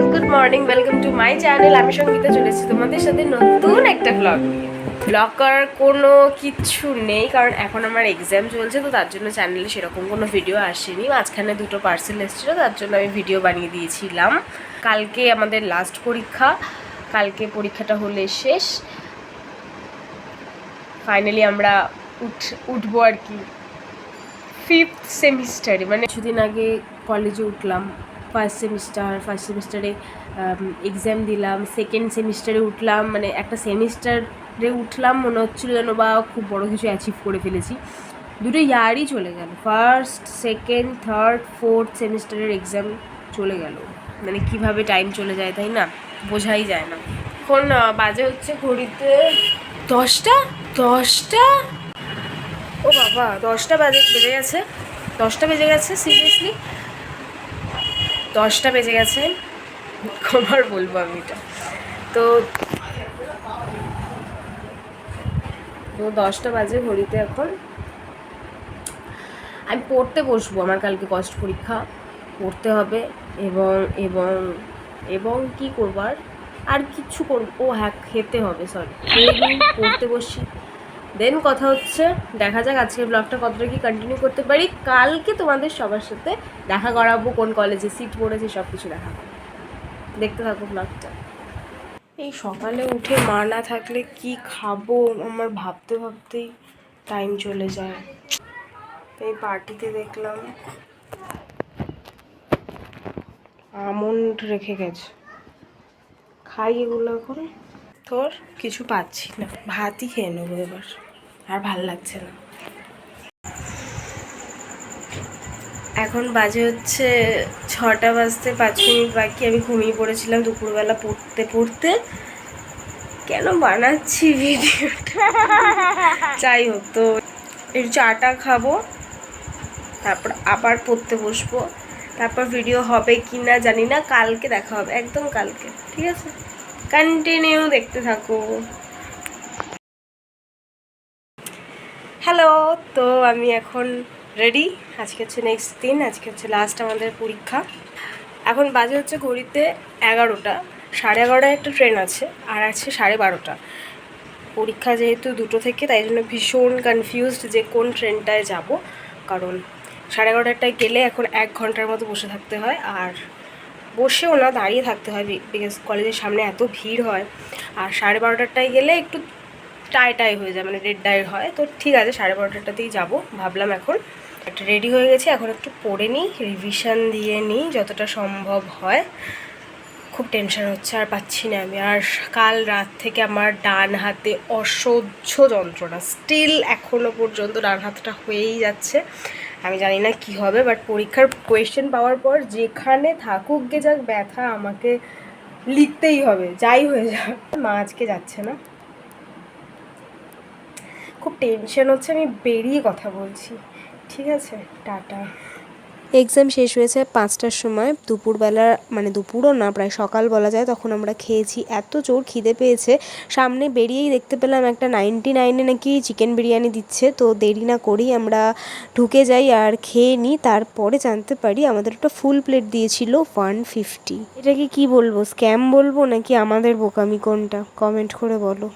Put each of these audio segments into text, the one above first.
Guys good morning welcome to my channel আমি সঙ্গীতা চলেছি তোমাদের সাথে নতুন একটা ব্লগ নিয়ে। ব্লগ করার কোনো কিচ্ছু নেই, কারণ এখন আমার এক্সাম চলছে, তো তার জন্য চ্যানেলে সেরকম কোনো ভিডিও আসেনি। মাঝখানে দুটো পার্সেল এসেছিল, তার জন্য আমি ভিডিও বানিয়ে দিয়েছিলাম। কালকে আমাদের লাস্ট পরীক্ষা। কালকে পরীক্ষাটা হলে শেষ। ফাইনালি আমরা উঠ, উঠবো আর কি। ফিফথ সেমিস্টারে মানে কিছুদিন আগে কলেজে উঠলাম। ফার্স্ট সেমিস্টার ফার্স্ট সেমিস্টারে এক্সাম দিলাম সেকেন্ড সেমিস্টারে উঠলাম মানে একটা সেমিস্টারে উঠলাম, মনে হচ্ছিল যেন বা খুব বড় কিছু অ্যাচিভ করে ফেলেছি। দুটো ইয়ারই চলে গেল। ফার্স্ট সেকেন্ড থার্ড ফোর্থ সেমিস্টারের এক্সাম চলে গেল। মানে কীভাবে টাইম চলে যায় তাই না? বোঝাই যায় না। এখন বাজে হচ্ছে ঘড়িতে দশটা? দশটা? ও বাবা, দশটা বাজে, বেজে গেছে। দশটা বেজে গেছে সিরিয়াসলি দশটা বেজে গেছে। কবার বলব আমি এটা। তো তো দশটা বাজে ঘড়িতে এখন। আমি পড়তে বসবো আমার কালকে কষ্ট পরীক্ষা। পড়তে হবে এবং এবং এবং কি করবার আর? কিছু করব। ও হ্যাঁ খেতে হবে সরি পড়তে বসি দেন কথা হচ্ছে, দেখা যাক আজকের ব্লগটা কতটা কি কন্টিনিউ করতে পারি। কালকে তোমাদের সবার সাথে দেখা করাবো, কোন কলেজে সিট পড়েছে সব কিছু দেখা করব। দেখতে থাকো ব্লগটা এই সকালে উঠে মা না থাকলে কি খাব, আমার ভাবতে ভাবতেই টাইম চলে যায়। এই পার্টিতে দেখলাম আমন্ড রেখে গেছে। খাই এগুলো এখন। তোর কিছু পাচ্ছি না, ভাতই খেয়ে নেব এবার। আর ভালো লাগছে না। এখন বাজে হচ্ছে ছটা বাজতে পাঁচ মিনিট বাকি। আমি ঘুমিয়ে পড়েছিলাম দুপুরবেলা পড়তে পড়তে। কেন বানাচ্ছি ভিডিওটা? যাই হোক, তো একটু চাটা খাব, তারপর আবার পড়তে বসবো। তারপর ভিডিও হবে কি না জানি না, কালকে দেখা হবে, একদম কালকে, ঠিক আছে? কন্টিনিউ দেখতে থাকো। হ্যালো তো আমি এখন রেডি আজকে হচ্ছে নেক্সট দিন, আজকে হচ্ছে লাস্ট আমাদের পরীক্ষা। এখন বাজে হচ্ছে ঘড়িতে এগারোটা, সাড়ে এগারোটায় একটা ট্রেন আছে, আর আছে সাড়ে বারোটা। পরীক্ষা যেহেতু দুটো থেকে, তাই জন্য ভীষণ কনফিউজড যে কোন ট্রেনটায় যাব। কারণ সাড়ে এগারোটায় গেলে এখন এক ঘণ্টার মতো বসে থাকতে হয়, আর বসেও না, দাঁড়িয়ে থাকতে হয় বিকজ কলেজের সামনে এত ভিড় হয়। আর সাড়ে বারোটারটায় গেলে একটু টাই টাই হয়ে যায় মানে রেড ডাই হয়। তো ঠিক আছে, সাড়ে বারোটাটাতেই যাব। ভাবলাম এখন একটা রেডি হয়ে গেছি, এখন একটু পড়ে নিই রিভিশন দিয়ে নিই, যতটা সম্ভব হয়। খুব টেনশন হচ্ছে, আর পাচ্ছি না আমি। আর কাল রাত থেকে আমার ডান হাতে অসহ্য যন্ত্রণা স্টিল এখনও পর্যন্ত ডান হাতটা হয়েই যাচ্ছে। আমি জানি না কি হবে বাট পরীক্ষার কোয়েশ্চেন পাওয়ার পর যেখানে থাকুক গে যাক, ব্যথা আমাকে লিখতেই হবে, যাই হয়ে যাক। মা আজকে যাচ্ছে না। খুব টেনশন হচ্ছে, আমি বেরিয়ে কথা বলছি। ঠিক আছে, টাটা। এক্সাম শেষ হয়েছে পাঁচটার সময়, দুপুরবেলা মানে দুপুরও না, প্রায় সকাল বলা যায়, তখন আমরা খেয়েছি। এত জোর খিদে পেয়েছে, সামনে বেরিয়েই দেখতে পেলাম একটা নাইনটি নাইনে নাকি চিকেন বিরিয়ানি দিচ্ছে, তো দেরি না করেই আমরা ঢুকে যাই আর খেয়ে নিই, তারপরে জানতে পারি আমাদের একটা ফুল প্লেট দিয়েছিল ওয়ান ফিফটি এটাকে কি বলব স্ক্যাম বলব নাকি আমাদের বোকামি কোনটা? কমেন্ট করে বলো।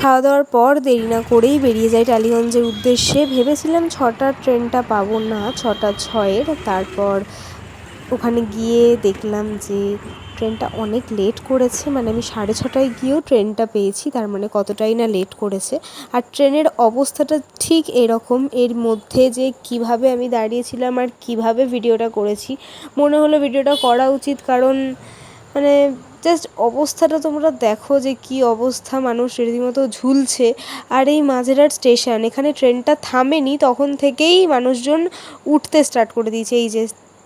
খাওয়া দাওয়ার পর দেরি না করেই বেরিয়ে যাই টালিগঞ্জের উদ্দেশ্যে। ভেবেছিলাম ছটার ট্রেনটা পাবো না, ছটা ছয়ের। তারপর ওখানে গিয়ে দেখলাম যে ট্রেনটা অনেক লেট করেছে মানে আমি সাড়ে ছটায় গিয়েও ট্রেনটা পেয়েছি, তার মানে কতটাই না লেট করেছে। আর ট্রেনের অবস্থাটা ঠিক এরকম, এর মধ্যে যে কীভাবে আমি দাঁড়িয়েছিলাম আর কীভাবে ভিডিওটা করেছি, মনে হলো ভিডিওটা করা উচিত, কারণ মানে জাস্ট অবস্থাটা তোমরা দেখো যে কি অবস্থা, মানুষ রীতিমতো ঝুলছে। আর এই মাঝেরার স্টেশন, এখানে ট্রেনটা থামেনি, তখন থেকেই মানুষজন উঠতে স্টার্ট করে দিয়েছে, এই যে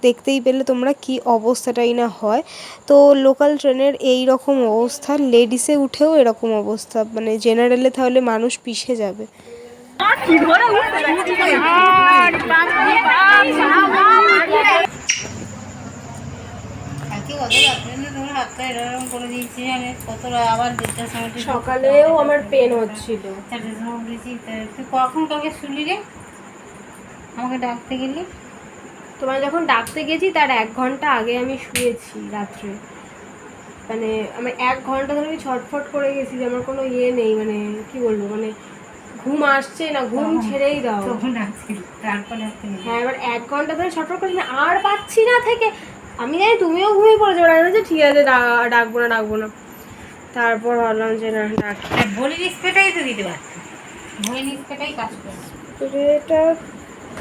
দেখতেই পেলে তোমরা কি অবস্থাটাই না হয়। তো লোকাল ট্রেনের এই রকম অবস্থা লেডিসে উঠেও এরকম অবস্থা মানে জেনারেলে তাহলে মানুষ পিষে যাবে। সকালেও আমার পেন হচ্ছিল। তুই কখন রে? আমাকে ডাকতে গেলি? তোমায় যখন ডাকতে গেছি তার এক ঘণ্টা আগে আমি শুয়েছি রাত্রে। মানে আমি এক ঘণ্টা ধরে আমি ছটফট করে গেছি যে আমার কোনো ইয়ে নেই মানে কি বলব মানে ঘুম আসছে না ঘুম ছেড়েই দাও। হ্যাঁ এবার এক ঘণ্টা ধরে ছটফট করছি আর পাচ্ছি না থেকে। আমি জানি তুমিও ঘুমিয়ে পড়েছো ওরা যে ঠিক আছে ডাকবো না ডাকবো না। তারপর ভাবলাম যে না ডাক আর বলির তো দিতে বলির স্প্রেটাই কাজ করে। এটা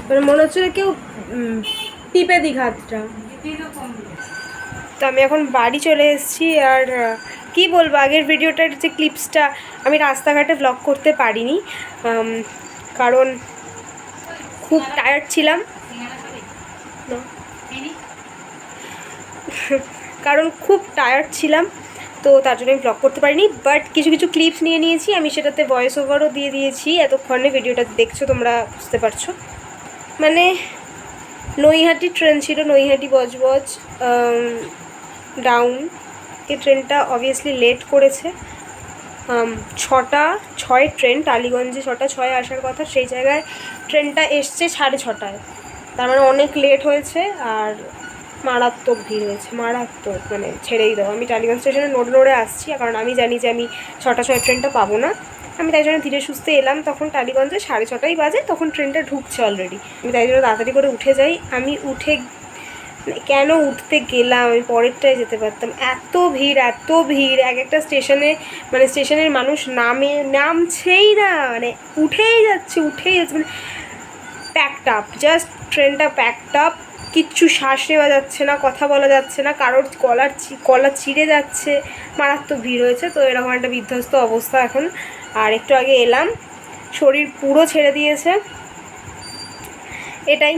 মানে মনে হচ্ছে কেউ টিপে দিক হাতটা তো আমি এখন বাড়ি চলে এসেছি আর কি বলব, আগের ভিডিওটার যে ক্লিপসটা আমি রাস্তাঘাটে ব্লগ করতে পারিনি কারণ খুব টায়ার্ড ছিলাম? কারণ খুব টায়ার্ড ছিলাম, তো তার জন্য আমি ব্লগ করতে পারিনি বাট কিছু কিছু ক্লিপস নিয়ে নিয়েছি, আমি সেটাতে ভয়েস ওভারও দিয়ে দিয়েছি, এতক্ষণে ভিডিওটা দেখছ তোমরা, বুঝতে পারছ। মানে নৈহাটি ট্রেন ছিল, নৈহাটি বজবজ ডাউন এই ট্রেনটা অবভিয়াসলি লেট করেছে। ছটা, ছয় ট্রেন টালিগঞ্জে ছটা, ছয় আসার কথা, সেই জায়গায় ট্রেনটা এসছে সাড়ে ছটায়। তার মানে অনেক লেট হয়েছে আর মারাত্মক ভিড় হয়েছে, মারাত্মক মানে ছেড়েই দাও। আমি টালিগঞ্জ স্টেশনে নড়ে নড়ে আসছি, কারণ আমি জানি যে আমি ছটা, ছয় ট্রেনটা পাবো না। আমি তাই জন্য ধীরে সুস্থে এলাম। তখন টালিগঞ্জে সাড়ে ছটাই বাজে, তখন ট্রেনটা ঢুকছে অলরেডি আমি তাই জন্য তাড়াতাড়ি করে উঠে যাই। আমি উঠে কেন উঠতে গেলাম? আমি পরেরটায় যেতে পারতাম। এত ভিড় এত ভিড়। এক একটা স্টেশনে মানে স্টেশনের মানুষ নামে, নামছেই না। মানে উঠেই যাচ্ছে উঠেই যাচ্ছে। মানে প্যাকড আপ জাস্ট ট্রেনটা প্যাকড আপ কিচ্ছু শ্বাস নেওয়া যাচ্ছে না, কথা বলা যাচ্ছে না। কারোর গলার চি- গলা চিড়ে যাচ্ছে। মারাত্মক ভিড় হয়েছে। তো এরকম একটা বিধ্বস্ত অবস্থা এখন। আর একটু আগে এলাম, শরীর পুরো ছেড়ে দিয়েছে। এটাই।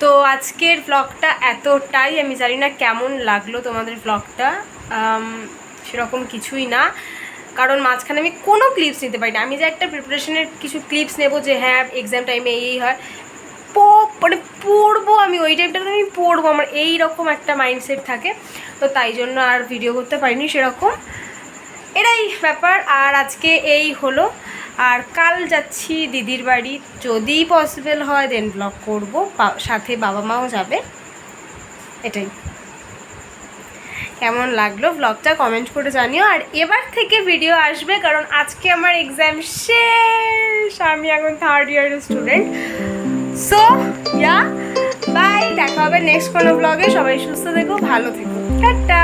তো আজকের ব্লগটা এতটাই, আমি জানি না কেমন লাগল তোমাদের ব্লগটা সেরকম কিছুই না। কারণ মাঝখানে আমি কোনো ক্লিপস নিতে পারি না আমি যে একটা প্রিপারেশনের কিছু ক্লিপস নেব যে হ্যাঁ এক্সাম টাইমে এই হয়। মানে পড়ব আমি ওই টাইমটাতে আমি পড়ব। আমার এই রকম একটা মাইন্ডসেট থাকে। তো তাই জন্য আর ভিডিও করতে পারিনি সেরকম। এটাই ব্যাপার। আর আজকে এই হলো। আর কাল যাচ্ছি দিদির বাড়ি। যদি পসিবল হয় দেন ব্লগ করব। সাথে বাবা মাও যাবে। এটাই। কেমন লাগল ব্লগটা কমেন্ট করে জানিও। আর এবার থেকে ভিডিও আসবে, কারণ আজকে আমার এক্সাম শেষ। আমি এখন থার্ড ইয়ারের স্টুডেন্ট সো ইয়া বাই দেখা হবে নেক্সট কোনো ব্লগে সবাই সুস্থ থেকো, ভালো থেকো। টাটা।